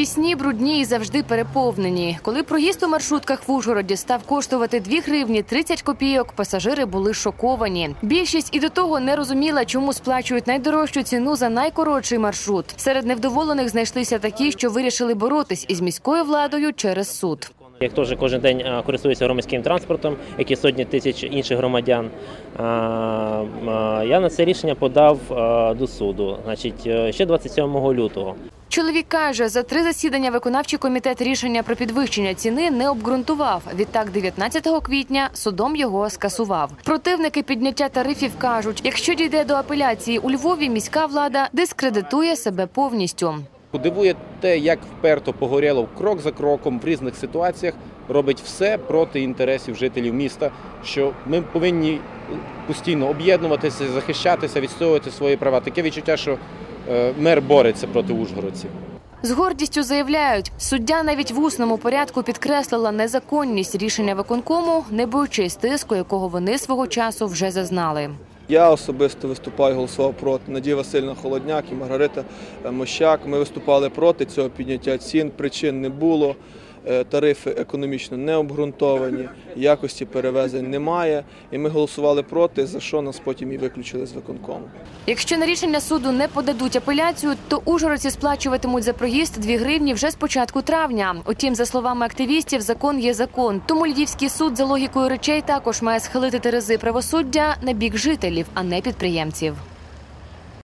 Тісні, брудні і завжди переповнені. Коли проїзд у маршрутках в Ужгороді став коштувати 2 гривні 30 копійок, пасажири були шоковані. Більшість і до того не розуміла, чому сплачують найдорожчу ціну за найкоротший маршрут. Серед невдоволених знайшлися такі, що вирішили боротись із міською владою через суд. Я теж кожен день користуюся громадським транспортом, як і сотні тисяч інших громадян. Я на це рішення подав до суду, значить, е, ще 27 лютого. Чоловік каже, за три засідання виконавчий комітет рішення про підвищення ціни не обґрунтував. Відтак, 19 квітня судом його скасував. Противники підняття тарифів кажуть, якщо дійде до апеляції у Львові, міська влада дискредитує себе повністю. Дивує те, як вперто Погорєлов крок за кроком в різних ситуаціях робить все проти інтересів жителів міста. Що ми повинні постійно об'єднуватися, захищатися, відстоювати свої права. Таке відчуття, що мер бореться проти ужгородців. З гордістю заявляють, суддя навіть в усному порядку підкреслила незаконність рішення виконкому, не боючись тиску, якого вони свого часу вже зазнали. Я особисто виступаю, голосував проти. Надія Васильна Холодняк і Маргарита е, Мощак. Ми виступали проти цього підняття цін. Причин не було. Е, Тарифи економічно не обґрунтовані, якості перевезень немає. І ми голосували проти, за що нас потім і виключили з виконкому. Якщо на рішення суду не подадуть апеляцію, то ужгородці сплачуватимуть за проїзд 2 гривні вже з початку травня. Утім, за словами активістів, закон є закон. Тому львівський суд за логікою речей також має схилити терези правосуддя на бік жителів, а не підприємців.